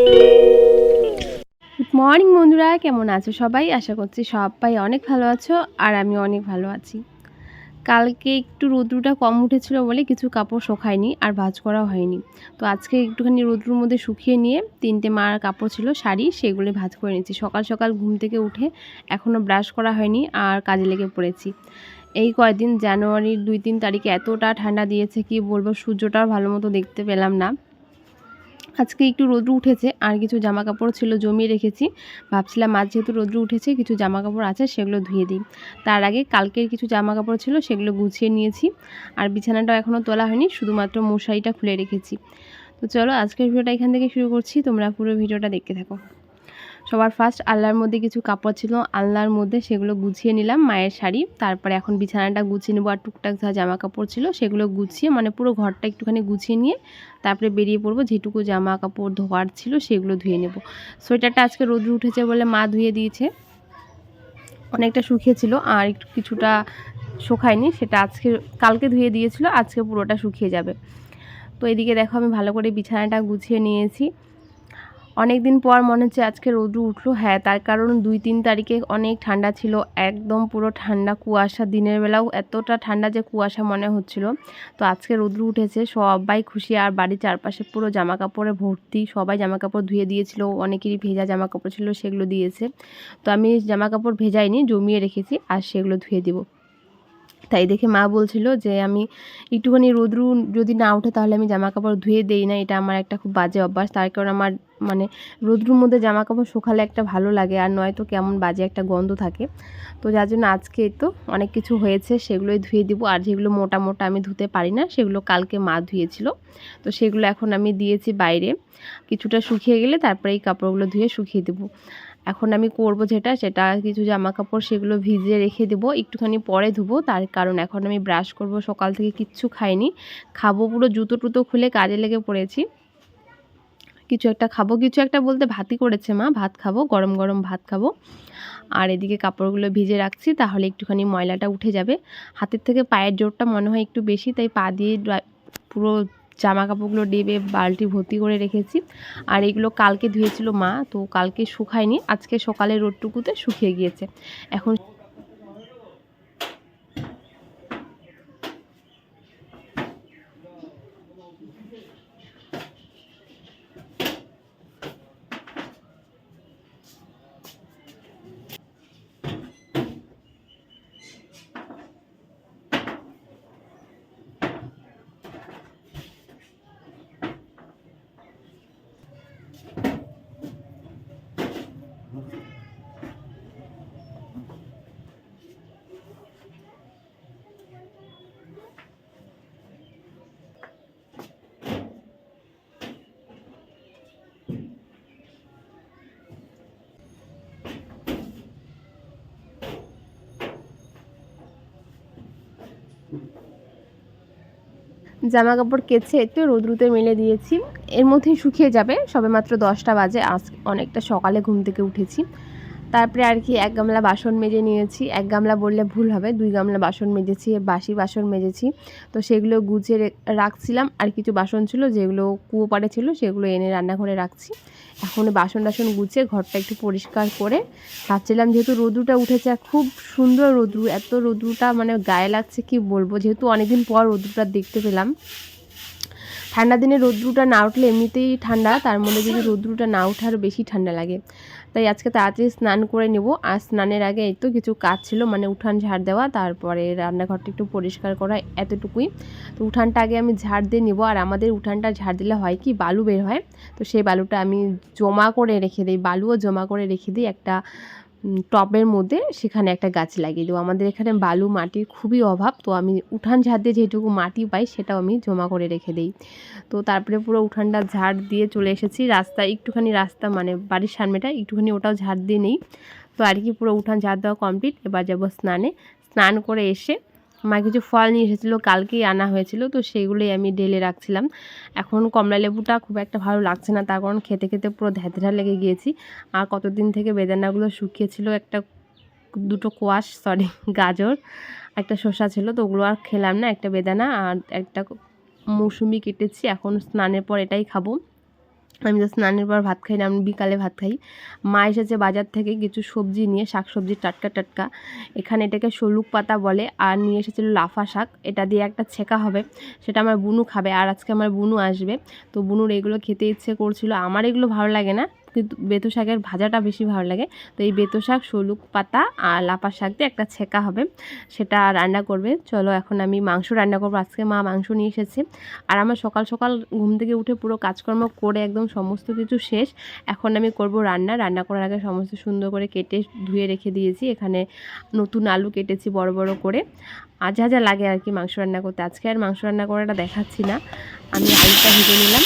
Good morning বন্ধুরা। কেমন আছো সবাই? আশা করছি সবাই অনেক ভালো আছো আর আমি অনেক ভালো আছি। কালকে একটু রোদ্রুটা কম উঠেছিল বলে কিছু কাপড় শোকায়নি আর ভাজ করা হয়নি। তো আজকে একটুখানি রোদ্রুর মধ্যে শুকিয়ে নিয়ে তিনটে মার কাপড় ছিল, শাড়ি সেগুলি ভাজ করে নিয়েছি। সকাল সকাল ঘুম থেকে উঠে এখনও ব্রাশ করা হয়নি আর কাজে লেগে পড়েছি। এই কয়দিন জানুয়ারির দুই তিন তারিখে এতটা ঠান্ডা দিয়েছে, কি বলব? সূর্যটাও ভালো মতো দেখতে পেলাম না। আজকে একটু রোদ্রু উঠেছে, আর কিছু জামা কাপড় ছিল জমিয়ে রেখেছি। ভাবছিলাম আজ যেহেতু রোদ্রু উঠেছে, কিছু জামা কাপড় আছে, সেগুলো ধুয়ে দিই। তার আগে কালকের কিছু জামা কাপড় ছিল, সেগুলো গুছিয়ে নিয়েছি। আর বিছানাটাও এখনও তোলা হয়নি, শুধুমাত্র মশারিটা খুলে রেখেছি। তো চলো আজকের ভিডিওটা এখান থেকে শুরু করছি, তোমরা পুরো ভিডিওটা দেখতে থাকো। সবার ফার্স্ট আল্লাহর মধ্যে কিছু কাপড় ছিল, আল্লাহর মধ্যে সেগুলো গুছিয়ে নিলাম, মায়ের শাড়ি। তারপরে এখন বিছানাটা গুছিয়ে নেব আর টুকটাক যা জামা কাপড় ছিল সেগুলো গুছিয়ে মানে পুরো ঘরটা একটুখানি গুছিয়ে নিয়ে তারপরে বেরিয়ে পড়ব, যেটুকু জামা কাপড় ধোয়ার ছিল সেগুলো ধুয়ে নেব। সোয়েটারটা আজকে রোদ্র উঠেছে বলে মা ধুয়ে দিয়েছে। অনেকটা শুকিয়েছিল আর একটু কিছুটা শুকায়নি, সেটা আজকে, কালকে ধুয়ে দিয়েছিল, আজকে পুরোটা শুকিয়ে যাবে। তো এদিকে দেখো আমি ভালো করে বিছানাটা গুছিয়ে নিয়েছি। অনেক দিন পর মনে হচ্ছে আজকে রোদ্র উঠল। হ্যাঁ তার কারণ দুই তিন তারিখে অনেক ঠান্ডা ছিল, একদম পুরো ঠান্ডা কুয়াশা দিনের বেলাও এতটা ঠান্ডা যে কুয়াশা মনে হচ্ছিল। তো আজকে রোদ্র উঠেছে, সবাই খুশি, আর বাড়ির চারপাশে পুরো জামা কাপড়ে ভর্তি, সবাই জামা কাপড় ধুয়ে দিয়েছিল, অনেকেরই ভেজা জামা কাপড় ছিল, সেগুলো দিয়েছে। তো আমি জামা কাপড় ভেজাইনি, জমিয়ে রেখেছি, আর সেগুলো ধুয়ে দিব। তাই দেখে মা বলছিল যে আমি একটুখানি রোদ্রু যদি না ওঠে তাহলে আমি জামা কাপড় ধুয়ে দেই না, এটা আমার একটা খুব বাজে অভ্যাস। তার কারণ আমার মানে রোদ্রুর মধ্যে জামা কাপড় শুকালে একটা ভালো লাগে আর নয়তো কেমন বাজে একটা গন্ধ থাকে। তো যার জন্য আজকে তো অনেক কিছু হয়েছে, সেগুলোই ধুয়ে দিব। আর যেগুলো মোটা মোটা আমি ধুতে পারি না, সেগুলো কালকে মা ধুয়েছিল। তো সেগুলো এখন আমি দিয়েছি বাইরে। কিছুটা শুকিয়ে গেলে তারপরে এই কাপড়গুলো ধুয়ে শুকিয়ে দেবো। এখন আমি করব যেটা, সেটা কিছু জামা কাপড় সেগুলো ভিজিয়ে রেখে দেবো, একটুখানি পরে ধুবো। তার কারণ এখন আমি ব্রাশ করব, সকাল থেকে কিচ্ছু খাইনি। খাব পুরো জুতো টুতো খুলে কাজে লেগে পড়েছি। কিছু একটা খাব, কিছু একটা বলতে ভাতই করেছে মা। ভাত খাব, গরম গরম ভাত খাব। আর এদিকে কাপড়গুলো ভিজে রাখছি, তাহলে একটুখানি ময়লাটা উঠে যাবে। হাতের থেকে পায়ের জোরটা মনে হয় একটু বেশি, তাই পা দিয়ে পুরো জামা কাপড়গুলো ডেবে বালতি ভর্তি করে রেখেছি। আর এগুলো কালকে ধুয়েছিল মা, তো কালকে শুকায়নি। আজকে সকালে রোদটুকুতে শুকিয়ে গিয়েছে। এখন জামা কাপড় কেচে একটু রোদ্রুতে মেলে দিয়েছি। এর মধ্যেই শুকিয়ে যাবে। সবে মাত্র দশটা বাজে। আজ অনেকটা সকালে ঘুম থেকে উঠেছি। তারপরে আর কি এক গামলা বাসন মেজে নিয়েছি। এক গামলা বললে ভুল হবে, দুই গামলা বাসন মেজেছি, বাসি বাসন মেজেছি। তো সেগুলো গুছিয়ে রাখছিলাম। আর কিছু বাসন ছিল যেগুলো কুয়ো পাড়ে ছিল সেগুলো এনে রান্নাঘরে রাখছি। এখন বাসন টাসন গুছিয়ে ঘরটা একটু পরিষ্কার করে ভাবছিলাম যেহেতু রোদুটা উঠেছে খুব সুন্দর রোদু এত রোদুটা মানে গায়ে লাগছে কি বলব? যেহেতু অনেকদিন পর রোদুটা দেখতে পেলাম। ঠান্ডা দিনে রোদ্রুটা না উঠলে এমনিতেই ঠান্ডা, তার মধ্যে যদি রোদ্রুটা না উঠে আরও বেশি ঠান্ডা লাগে। তাই আজকে তাড়াতাড়ি স্নান করে নেব। আর স্নানের আগে এই তো কিছু কাজ ছিল মানে উঠান ঝাড় দেওয়া, তারপরে রান্নাঘরটা একটু পরিষ্কার করা এতটুকুই। তো উঠানটা আগে আমি ঝাড় দিয়ে নেব। আর আমাদের উঠানটা ঝাড় দিলে হয় কি, বালু বের হয়। তো সেই বালুটা আমি জমা করে রেখে দিই, বালুও জমা করে রেখে দিই একটা টবের মধ্যে সেখানে একটা গাছ লাগিয়ে দেবো। আমাদের এখানে বালু মাটির খুবই অভাব, তো আমি উঠান ঝাড় দিয়ে যেটুকু মাটি পাই সেটাও আমি জমা করে রেখে দিই। তো তারপরে পুরো উঠানটা ঝাড় দিয়ে চলে এসেছি। রাস্তা, একটুখানি রাস্তা মানে বাড়ির সামনেটা, একটুখানি ওটাও ঝাড় দিয়ে নেই। তো আর কি পুরো উঠান ঝাড় দেওয়া কমপ্লিট এবার যাব স্নানে। স্নান করে এসে মা কিছু ফল নিয়ে এসেছিল, কালকেই আনা হয়েছিল, তো সেইগুলোই আমি ঢেলে রাখছিলাম। এখন কমলা লেবুটা খুব একটা ভালো লাগছে না, তার কারণ খেতে খেতে পুরো ধ্যাধরা লেগে গিয়েছি। আর কতদিন থেকে বেদানাগুলো শুকিয়েছিল, একটা দুটো কোয়াশ সরি গাজর, একটা শসা ছিল, তো ওগুলো আর খেলাম না, একটা বেদানা আর একটা মৌসুমি কেটেছি, এখন স্নানের পর এটাই খাব। আমি তো স্নানের পর ভাত খাই না, আমি বিকালে ভাত খাই। মা এসেছে বাজার থেকে কিছু সবজি নিয়ে শাক সবজি টাটকা টাটকা। এখানে এটাকে সলুক পাতা বলে, আর নিয়ে এসেছিল লাফা শাক। এটা দিয়ে একটা ছেঁকা হবে, সেটা আমার বুনু খাবে, আর আজকে আমার বুনু আসবে। তো বুনুর এগুলো খেতে ইচ্ছে করছিল, আমার এগুলো ভালো লাগে না। কিন্তু বেতো শাকের ভাজাটা বেশি ভালো লাগে। তো এই বেতো শাক, শলুক পাতা আর লাফা শাক দিয়ে একটা ছেঁকা হবে, সেটা রান্না করবে। চলো এখন আমি মাংস রান্না করব। আজকে মা মাংস নিয়ে এসেছে। আর আমার সকাল সকাল ঘুম থেকে উঠে পুরো কাজকর্ম করে একদম সমস্ত কিছু শেষ। এখন আমি করব রান্না। রান্না করার আগে সমস্ত সুন্দর করে কেটে ধুয়ে রেখে দিয়েছি। এখানে নতুন আলু কেটেছি বড় বড় করে। আর যা যা লাগে আর কি মাংস রান্না করতে। আজকে আর মাংস রান্না করাটা দেখাচ্ছি না। আমি আলুটা ভেজে নিলাম।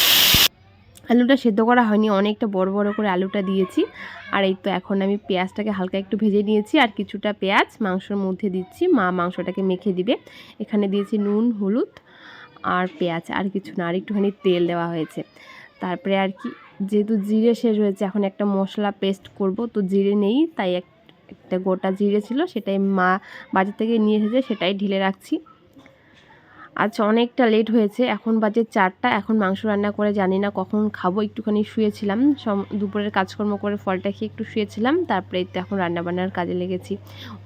আলুটা সেদ্ধ করা হয়নি, অনেকটা বড় বড় করে আলুটা দিয়েছি। আর এই তো এখন আমি পেঁয়াজটাকে হালকা একটু ভেজে নিয়েছি, আর কিছুটা পেঁয়াজ মাংসর মধ্যে দিচ্ছি। মা মাংসটাকে মেখে দিবে। এখানে দিয়েছি নুন, হলুদ আর পেঁয়াজ, আর কিছু না, আর একটুখানি তেল দেওয়া হয়েছে। তারপরে আর কি, যেহেতু জিরে শেষ হয়েছে, এখন একটা মশলা পেস্ট করব। তো জিরে নেই, তাই এক, একটা গোটা জিরে ছিল, সেটাই মা বাজার থেকে নিয়ে এসেছে, সেটাই ঢেলে রাখছি। আচ্ছা অনেকটা লেট হয়েছে। এখন বাজে চারটা। এখন মাংস রান্না করে জানি না কখন খাব। একটুখানি শুয়েছিলাম। সম, দুপুরের কাজকর্ম করে ফলটা খেয়ে একটু শুয়েছিলাম। তারপরে তো এখন রান্না বান্নার কাজে লেগেছি।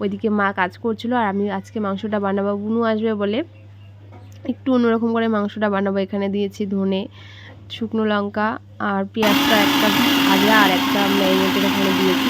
ওইদিকে মা কাজ করছিল আর আমি আজকে মাংসটা বানাবো বুনু আসবে বলে। একটু অন্যরকম করে মাংসটা বানাবো। এখানে দিয়েছি ধনে, শুকনো লঙ্কা আর পেঁয়াজটা একটা ভাজা আর একটা ম্যারিনেটের এখানে দিয়েছি।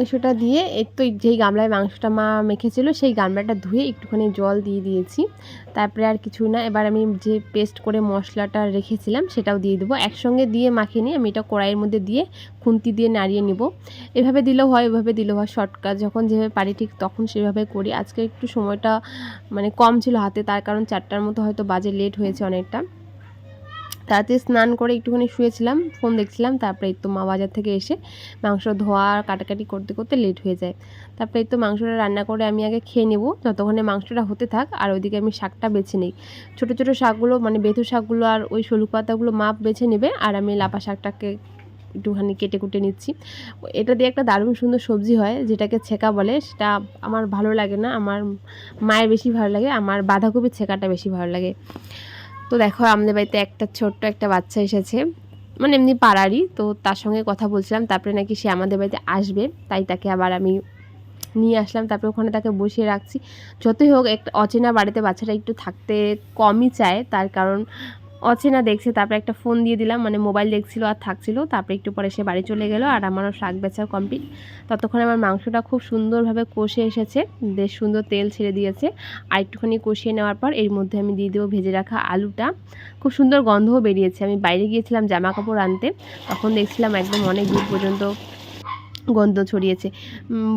মাংসটা দিয়ে, এর তো যেই গামলায় মাংসটা মা মেখেছিল, সেই গামলাটা ধুয়ে একটুখানি জল দিয়ে দিয়েছি। তারপরে আর কিছু না, এবার আমি যে পেস্ট করে মশলাটা রেখেছিলাম, সেটাও দিয়ে দেবো। একসঙ্গে দিয়ে মাখিয়ে নিয়ে আমি এটা কড়াইয়ের মধ্যে দিয়ে খুন্তি দিয়ে নাড়িয়ে নিব। এভাবে দিলেও হয় এভাবে দিলেও হয়। শর্টকাট যখন যেভাবে পারি ঠিক তখন সেভাবে করি। আজকে একটু সময়টা মানে কম ছিল হাতে, তার কারণ চারটার মতো হয়তো বাজে লেট হয়েছে অনেকটা। তাতে স্নান করে একটুখানি শুয়েছিলাম ফোন দেখছিলাম, তারপরে তো মা বাজার থেকে এসে মাংস ধোয়া কাটাকাটি করতে করতে লেট হয়ে যায়। তারপরে তো মাংসটা রান্না করে আমি আগে খেয়ে নেব, যতক্ষণে মাংসটা হতে থাক, আর ওইদিকে আমি শাকটা বেছে নিই। ছোটো ছোটো শাকগুলো মানে বেথু শাকগুলো আর ওই শলুক পাতাগুলো মাপ বেছে নেবে, আর আমি লাপা শাকটাকে একটুখানি কেটে কুটে নিচ্ছি। এটা দিয়ে একটা দারুণ সুন্দর সবজি হয়, যেটাকে ছেঁকা বলে, সেটা আমার ভালো লাগে না, আমার মায়ের বেশি ভালো লাগে, আমার বাঁধাকপির ছেঁকাটা বেশি ভালো লাগে। তো দেখো, আমাদের বাড়িতে একটা ছোট্ট একটা বাচ্চা এসেছে। মানে এমনি পাড়ারই, তো তার সঙ্গে কথা বলছিলাম। তারপরে নাকি সে আমাদের বাড়িতে আসবে, তাই তাকে আবার আমি নিয়ে আসলাম। তারপরে ওখানে তাকে বসিয়ে রাখছি। যতই হোক, একটা অচেনা বাড়িতে বাচ্চাটা একটু থাকতে কমই চায়। তার কারণ অচেনা দেখছে, তারপরে একটা ফোন দিয়ে দিলাম মানে মোবাইল দেখছিল আর থাকছিল। তারপরে একটু পরে সে বাড়ি চলে গেল আর আমারও শাক বেচা কমপ্লিট ততক্ষণে আমার মাংসটা খুব সুন্দরভাবে কষে এসেছে, বেশ সুন্দর তেল ছেড়ে দিয়েছে। আর একটুখানি কষিয়ে নেওয়ার পর এর মধ্যে আমি দিয়ে দেবো ভেজে রাখা আলুটা। খুব সুন্দর গন্ধও বেরিয়েছে। আমি বাইরে গিয়েছিলাম জামা কাপড় আনতে, তখন দেখছিলাম একদম অনেক দূর পর্যন্ত গন্ধ ছড়িয়েছে।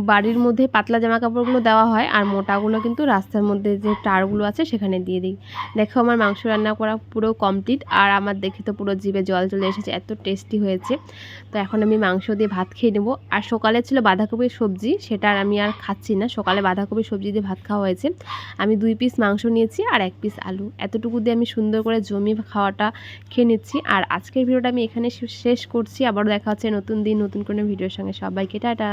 বাড়ির মধ্যে পাতলা জামা কাপড়গুলো দেওয়া হয় আর মোটাগুলো কিন্তু রাস্তার মধ্যে যে টারগুলো আছে সেখানে দিয়ে দিই। দেখো আমার মাংস রান্না করা পুরো কমপ্লিট আর আমার দেখে তো পুরো জিভে জল চলে এসেছে, এত টেস্টি হয়েছে। তো এখন আমি মাংস দিয়ে ভাত খেয়ে নেব। আর সকালে ছিল বাঁধাকপির সবজি, সেটা আর আমি আর খাচ্ছি না। সকালে বাঁধাকপির সবজি দিয়ে ভাত খাওয়া হয়েছে। আমি দুই পিস মাংস নিয়েছি আর এক পিস আলু। এতটুকু দিয়ে আমি সুন্দর করে জমি খাওয়াটা খেয়ে নিচ্ছি। আর আজকের ভিডিওটা আমি এখানে শেষ করছি। আবারও দেখা হচ্ছে নতুন দিন, নতুন কোনো ভিডিওর সঙ্গে। সবাইকে টাটা